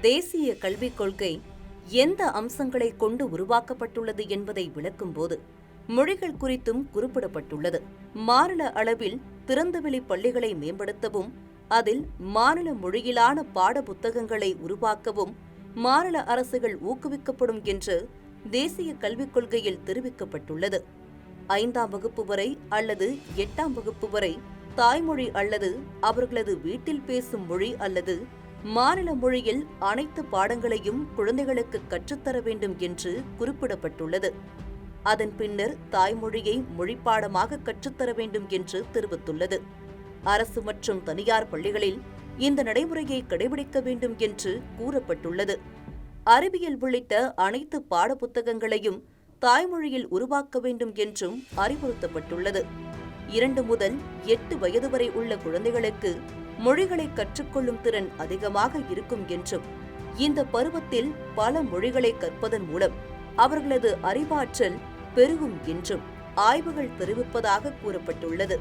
தேசிய கல்விக் கொள்கை எந்த அம்சங்களை கொண்டு உருவாக்கப்பட்டுள்ளது என்பதை விளக்கும்போது மொழிகள் குறித்தும் குறிப்பிடப்பட்டுள்ளது. மாநில அளவில் திறந்தவெளி பள்ளிகளை மேம்படுத்தவும் அதில் மாநில மொழியிலான பாட புத்தகங்களை உருவாக்கவும் மாநில அரசுகள் ஊக்குவிக்கப்படும் என்று தேசிய கல்விக் கொள்கையில் தெரிவிக்கப்பட்டுள்ளது. ஐந்தாம் வகுப்பு வரை அல்லது எட்டாம் வகுப்பு வரை தாய்மொழி அல்லது அவர்களது வீட்டில் பேசும் மொழி அல்லது மாநில மொழியில் அனைத்து பாடங்களையும் குழந்தைகளுக்கு கற்றுத்தர வேண்டும் என்று குறிப்பிடப்பட்டுள்ளது. அதன் பின்னர் தாய்மொழியை மொழிப்பாடமாக கற்றுத்தர வேண்டும் என்று தெரிவித்துள்ளது. அரசு மற்றும் தனியார் பள்ளிகளில் இந்த நடைமுறையை கடைபிடிக்க வேண்டும் என்று கூறப்பட்டுள்ளது. அறிவியல் உள்ளிட்ட அனைத்து பாடப்புத்தகங்களையும் தாய்மொழியில் உருவாக்க வேண்டும் என்றும் அறிவுறுத்தப்பட்டுள்ளது. இரண்டு முதல் எட்டு வயது வரை உள்ள குழந்தைகளுக்கு மொழிகளை கற்றுக்கொள்ளும் திறன் அதிகமாக இருக்கும் என்றும் இந்த பருவத்தில் பல மொழிகளை கற்பதன் மூலம் அவர்களது அறிவாற்றல் பெருகும் என்றும் ஆய்வுகள் தெரிவிப்பதாக கூறப்பட்டுள்ளது.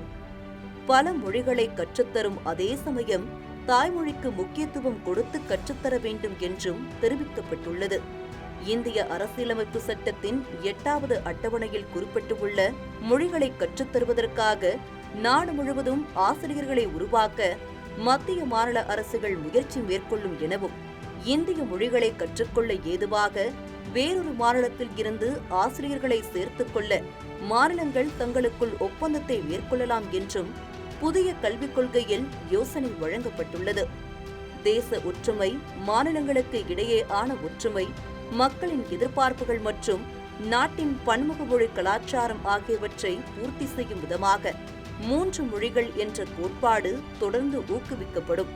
பல மொழிகளை கற்றுத்தரும் அதே சமயம் தாய்மொழிக்கு முக்கியத்துவம் கொடுத்து கற்றுத்தர வேண்டும் என்றும் தெரிவிக்கப்பட்டுள்ளது. இந்திய அரசியலமைப்பு சட்டத்தின் எட்டாவது அட்டவணையில் குறிப்பிட்டுள்ள மொழிகளை கற்றுத்தருவதற்காக நாடு முழுவதும் ஆசிரியர்களை உருவாக்க மத்திய மாநில அரசுகள் முயற்சி மேற்கொள்ளும் எனவும் இந்திய மொழிகளை கற்றுக்கொள்ள ஏதுவாக வேறொரு மாநிலத்தில் இருந்து ஆசிரியர்களை சேர்த்துக் கொள்ள மாநிலங்கள் தங்களுக்குள் ஒப்பந்தத்தை மேற்கொள்ளலாம் என்றும் புதிய கல்விக் கொள்கையில் யோசனை வழங்கப்பட்டுள்ளது. தேச ஒற்றுமை மாநிலங்களுக்கு இடையேயான ஒற்றுமை மக்களின் எதிர்பார்ப்புகள் மற்றும் நாட்டின் பன்முக மொழி கலாச்சாரம் ஆகியவற்றை பூர்த்தி செய்யும் விதமாக மூன்று மொழிகள் என்ற கோட்பாடு தொடர்ந்து ஊக்குவிக்கப்படும்.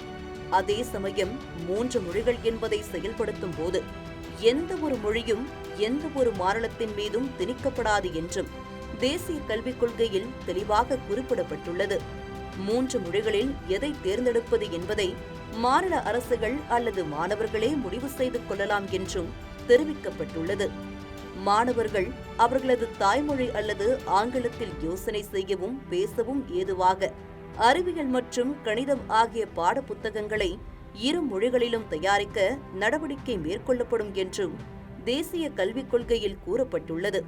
அதே சமயம் மூன்று மொழிகள் என்பதை செயல்படுத்தும் போது எந்த ஒரு மொழியும் எந்த ஒரு மாநிலத்தின் மீதும் திணிக்கப்படாது என்றும் தேசிய கல்விக் கொள்கையில் தெளிவாக குறிப்பிடப்பட்டுள்ளது. மூன்று மொழிகளில் எதை தேர்ந்தெடுப்பது என்பதை மாநில அரசுகள் அல்லது மாணவர்களே முடிவு செய்து கொள்ளலாம் என்றும் தெரிவிக்கப்பட்டுள்ளது. மாணவர்கள் அவர்களது தாய்மொழி அல்லது ஆங்கிலத்தில் யோசனை செய்யவும் பேசவும் ஏதுவாக அறிவியல் மற்றும் கணிதம் ஆகிய பாடப்புத்தகங்களை இரு மொழிகளிலும் தயாரிக்க நடவடிக்கை மேற்கொள்ளப்படும் என்றும் தேசிய கல்விக் கொள்கையில் கூறப்பட்டுள்ளது.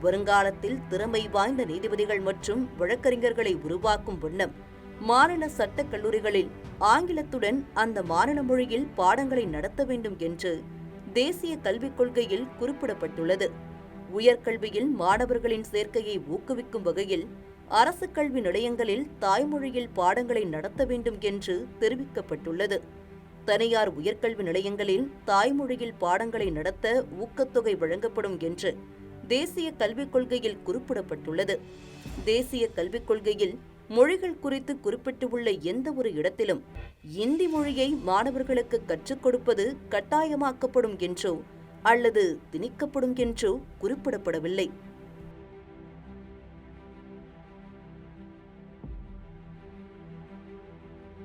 வருங்காலத்தில் திறமை வாய்ந்த நீதிபதிகள் மற்றும் வழக்கறிஞர்களை உருவாக்கும் வண்ணம் மாநில சட்டக் கல்லூரிகளில் ஆங்கிலத்துடன் அந்த மாநில மொழியில் பாடங்களை நடத்த வேண்டும் என்று தேசிய கல்விக் கொள்கையில் குறிப்பிடப்பட்டுள்ளது. உயர்கல்வியில் மாணவர்களின் சேர்க்கையை ஊக்குவிக்கும் வகையில் அரசு கல்வி நிலையங்களில் தாய்மொழியில் பாடங்களை நடத்த வேண்டும் என்று தெரிவிக்கப்பட்டுள்ளது. தனியார் உயர்கல்வி நிலையங்களில் தாய்மொழியில் பாடங்களை நடத்த ஊக்கத்தொகை வழங்கப்படும் என்று தேசிய கல்விக் கொள்கையில் குறிப்பிடப்பட்டுள்ளது. தேசிய கல்விக் கொள்கையில் மொழிகள் குறித்து குறிப்பிட்டுள்ள எந்த ஒரு இடத்திலும் இந்தி மொழியை மாணவர்களுக்கு கற்றுக் கொடுப்பது கட்டாயமாக்கப்படும் என்றோ அல்லது திணிக்கப்படும் என்றோ குறிப்பிடப்படவில்லை.